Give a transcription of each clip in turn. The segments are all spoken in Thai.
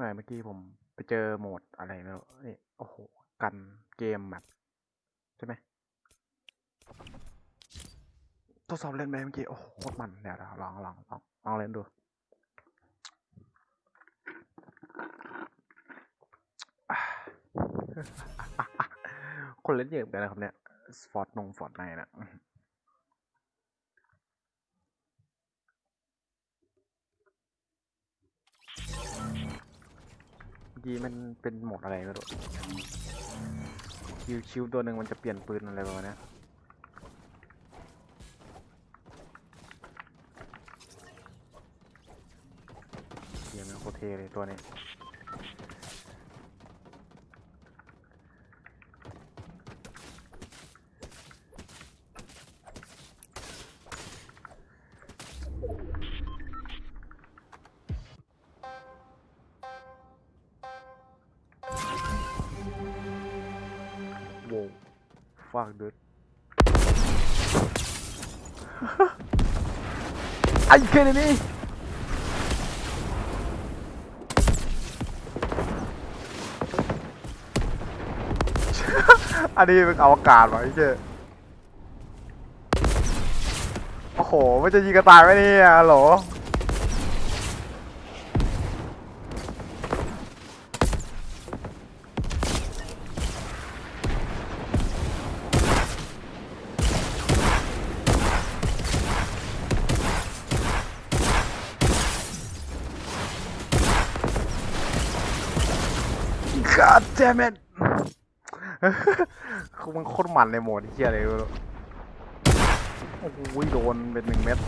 ม่เมื่อกี้ผมไปเจอโหมดอะไรไม่รู้นี่โอ้โห กันเกมแบบใช่ไหมทดสอบเล่นไปเมื่อกี้ โอ้โหโคตรมันเดี๋ยวลองลองลองลองเล่นดู คนเล่นเยอะเหมือนกันนะครับเนี่ย ฟอร์ดนงฟอร์ดในนะ กี้มันเป็นโหมดอะไรไม่รู้คิวคิวตัวหนึ่งมันจะเปลี่ยนปืนอะไรประมาณเนี้ยเกียมโคตรเทเลยตัวนี้ Fuck, dude. Are you kidding me? อันนี้เป็นอวกาศวะไอ้เจ้โอ้โห มันจะยิงกระต่ายไหมเนี่ยฮัลโหล God damn it คือมันโคตรมันในโหมดเฮียอะไรโอ้โหโดนเป็นหนึ่งเม็ด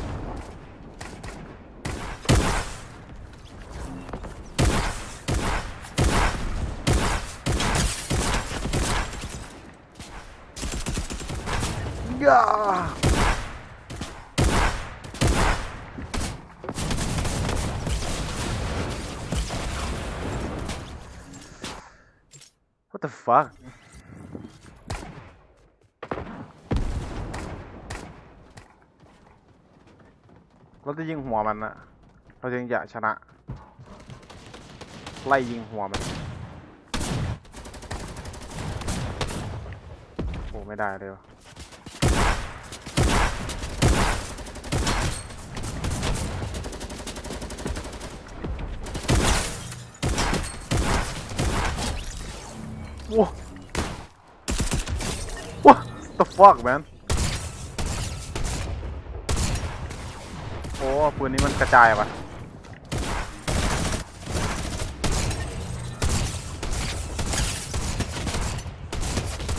ย่า What the fuck เราจะยิงหัวมันนะเราจึงจะชนะ ไล่ยิงหัวมัน โอ้ไม่ได้เลยวะ ว้าว้า the fuck man โอ้ปืนนี้มันกระจายว่ะ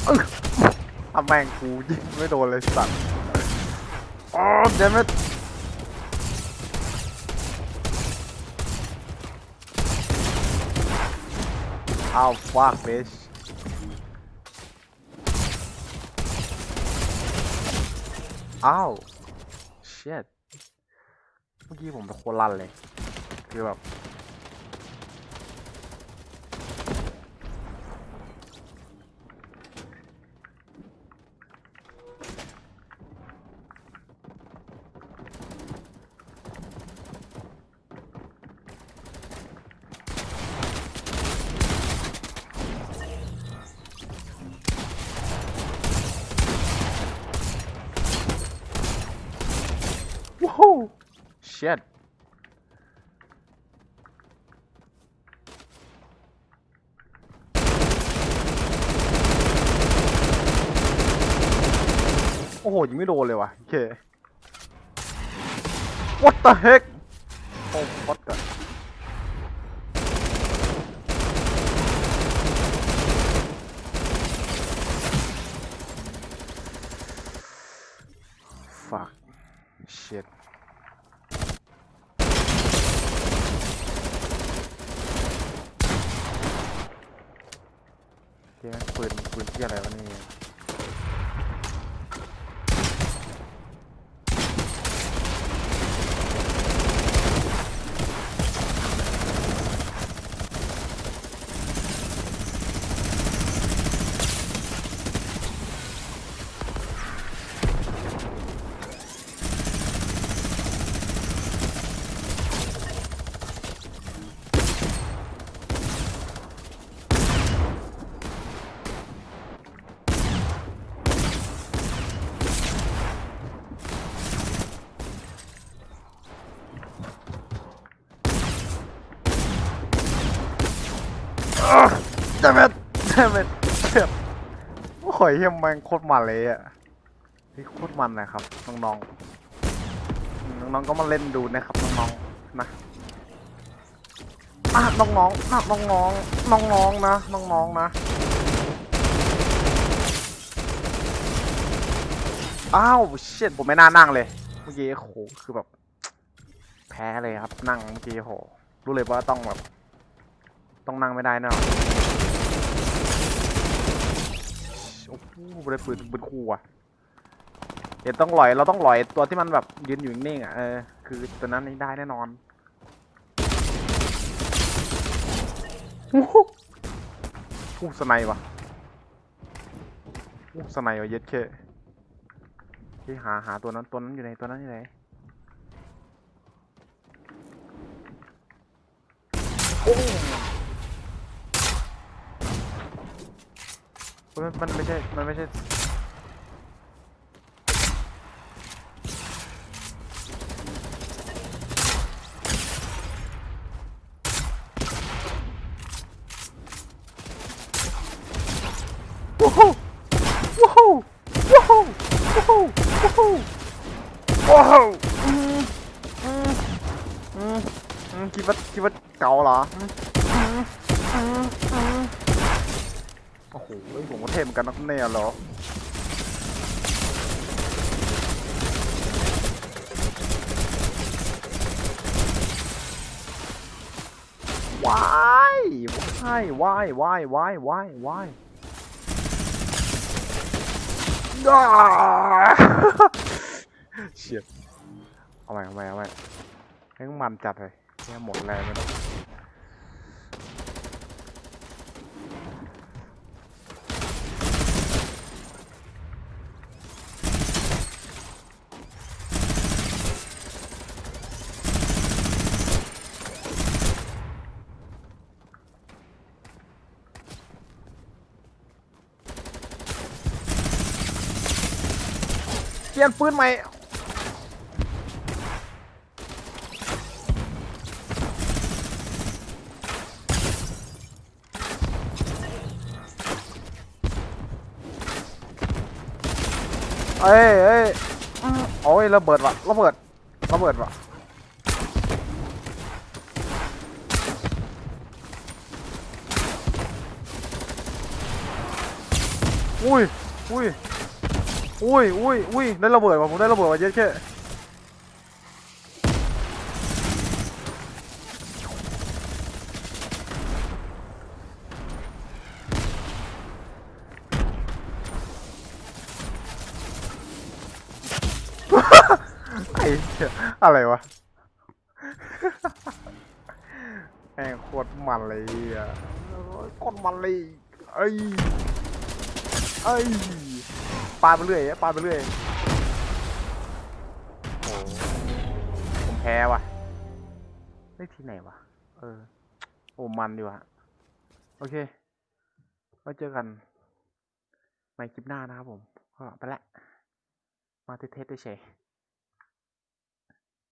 อึ๊กทำแม่งกูยิงไม่โดนเลยสัตว์โอ้เดม it อ้าว fuck bitch อ้าวเชี่ยเมื่อกี้ผมเป็นโคตรลันเลย คือแบบ ว้าว shit โอ้โหยังไม่โดนเลยว่ะโอเค what the heck Oh, what the fuck shit เจ๊ปืนปืนที่อะไรวะนี่ นี่ยเป็นแบบโอ้ยเฮียแมันโคตรมันเลยอะเฮ้ยโคตรมันเลยครับน้องๆอืมน้องๆก็มาเล่นดูนะครับน้องๆนะอะน้องๆอะน้องๆน้องๆนะน้องๆนะอ้าวเชิดผมไม่น่านั่งเลยเมื่อกี้โอ้โหคือแบบ แพ้เลยครับนั่งเมื่อกี้โหรู้เลยว่าต้องแบบ ต้องนั่งไม่ได้แน่นอน โอ้โหบริปืนปืนคู่อะเดี๋ยวต้องหลอยเราต้องหลอยตัวที่มันแบบยืนอยู่นิ่งๆอะเออคือตัวนั้นนี่ได้แน่นอนโอ้โหอู้สไนวะอู้สไนวะเย็ดเคที่หาหาตัวนั้นตัวนั้นอยู่ไหนตัวนั้นอยู่ไหน มันมันไม่ใช่ มันไม่ใช่ว้าวว้าวว้าวว้าวว้าวว้าวอืมอืมอืมอืมคิดว่าคิดว่าเก่าเหรออืมอืมอืมอืม โอ้โหผมก็เทมกันนักเนี่ยเหรอว้ายว้ายว้ายว้ายว้ายว้ายว้ายอ้าเฉียดเอาใหม่เอาใหม่เอาใหม่ให้มันจัดเลยแค่หมดแรงเลยนะ เปลี่ยนปืนใหม่เอ้ยเอ้ยอืมโอ้ยระเบิดว่ะระเบิดระเบิดว่ะอุ้ยอุ้ย อุ้ยอุ้ยอุ้ยได้ระเบิดว่ะผมได้ระเบิดว่ะเยอะแค่ไอ้เหี้ยอะไรวะแม่งโคตรมันเลยอะโคตรมันเลยเอ้ยเอ้ย ปาไปเรื่อยปาไปเรื่อยโอ้ผมแพ้ว่ะได้ที่ไหนวะ เออ โอ้มันดีว่ะ โอเคไว้เจอกันในคลิปหน้านะครับผม ก็ไปละ มาเทสเทดเฉย